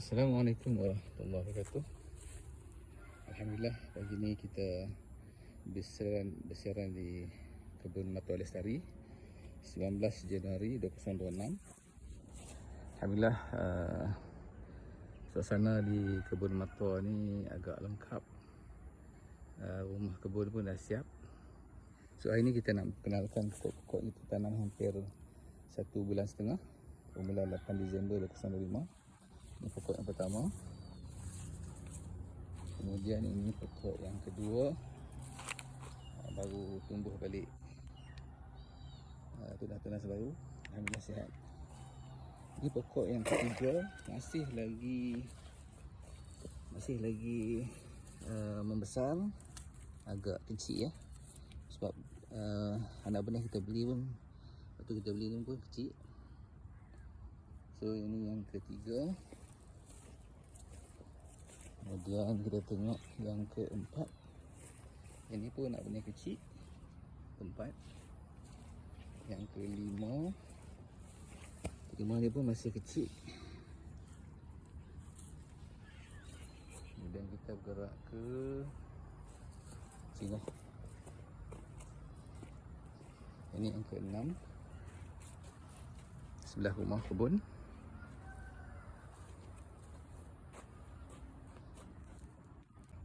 Assalamualaikum warahmatullahi wabarakatuh. Alhamdulillah pagi ni kita bersiaran, bersiaran di kebun Mata Lestari 19 Januari 2026. Alhamdulillah uh, suasana di kebun mata ni agak lengkap. Uh, rumah kebun pun dah siap. So hari ni kita nak kenalkan pokok-pokok kita tanam hampir satu bulan setengah. Bermula 8 Disember 2025 ini pokok yang pertama. Kemudian ini pokok yang kedua. Ah, baru tumbuh balik. Uh, tunas tunas baru. Alhamdulillah sihat. Ini pokok yang ketiga. Masih lagi masih lagi uh, membesar. Agak kecil ya. Sebab uh, anak benih kita beli pun waktu kita beli pun kecil. So ini yang ketiga Kemudian kita tengok yang keempat. Ini pun nak benih kecil. Keempat. Yang kelima. Kelima ni pun masih kecil. Kemudian kita bergerak ke Sini. Ini yang keenam. Sebelah rumah kebun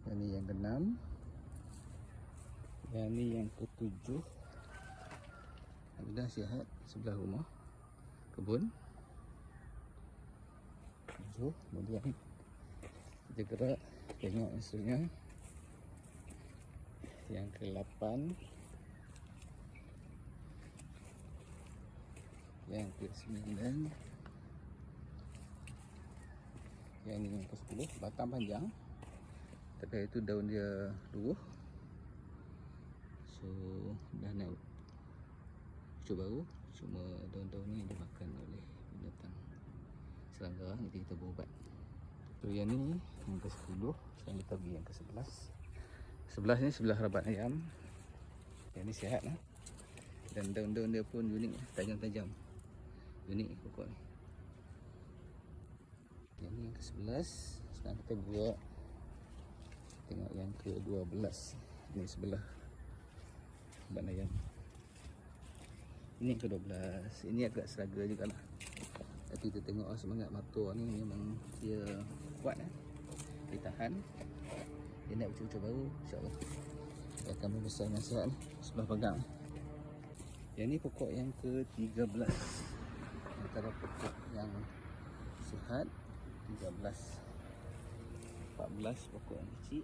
Yang ni yang keenam. Yang ni yang ketujuh. Alhamdulillah sihat sebelah rumah. Kebun. Tujuh. Kemudian Kita gerak Tengok hasilnya Yang ke lapan Yang ke sembilan Yang ni yang ke sepuluh. Batang panjang tapi itu daun dia luruh so dah naik cuba baru. Cuma daun-daun ni dimakan oleh binatang serangga nanti kita berubat. So yang ni yang ke 10 sekarang kita pergi yang ke 11 sebelah ni sebelah rabat ayam. Yang ni sihat lah dan daun-daun dia pun unik tajam-tajam. Unik pokok ni. Yang ni yang ke 11 sekarang kita buat Tengok yang ke-12 Ini sebelah. Ban ayam Ini yang ke-12 Ini agak seraga juga lah. Tapi kita tengok oh, semangat mata ni. Memang dia kuat eh. Dia tahan. Dia nak cucu baru InsyaAllah. Dia akan membesar dengan sihat ni. Sebelah pegang. Yang ni pokok yang ke-13 Antara pokok yang sihat 13 14 pokok yang kecil.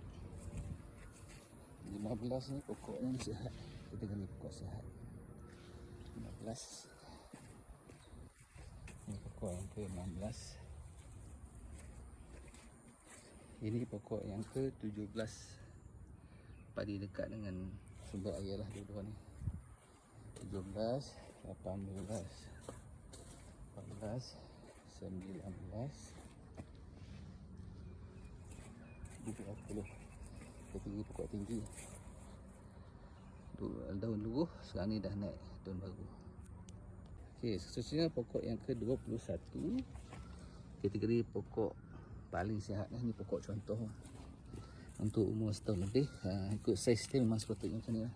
15 ni pokok yang sihat. Kita kena pokok sihat. 15 ni pokok yang ke 16 ini pokok yang ke 17 padi dekat dengan sumber air lah dua-dua ni. 17 18 18 19 bukit apa dia tinggi pokok tinggi. Daun luruh sekarang ni dah naik daun baru. Ok seterusnya pokok yang ke 21 kategori pokok paling sihat ni pokok contoh. Untuk umur setahun lebih ha, ikut saiz dia memang sepatutnya macam ni lah.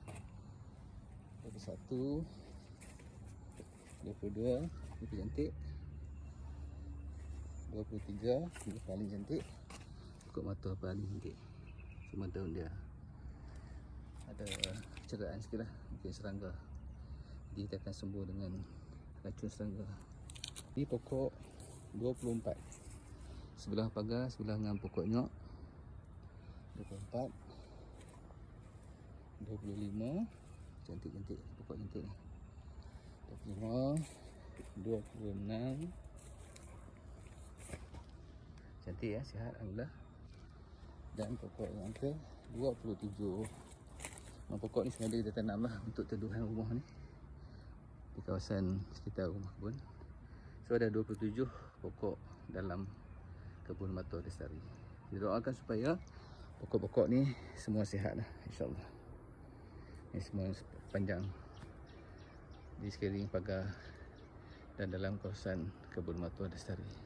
21 22 ini cantik. 23 ini paling cantik ikut mata paling cantik cuma daun dia. Ada ceraan sikit lah. Mungkin serangga. Dia akan sembuh dengan racun serangga. Ni pokok 24 sebelah pagar sebelah dengan pokok nyok. 24 25 cantik-cantik. Pokok cantik ni 25 26 cantik ya sihat. Alhamdulillah dan pokok yang ke 27 Memang pokok ni sebenarnya kita tanam lah untuk teduhan rumah ni. Di kawasan sekitar rumah kebun. So ada 27 pokok dalam kebun mata lestari. Kita doakan supaya pokok-pokok ni semua sihat lah insyaAllah. Ni semua panjang di sekeliling pagar dan dalam kawasan kebun mata lestari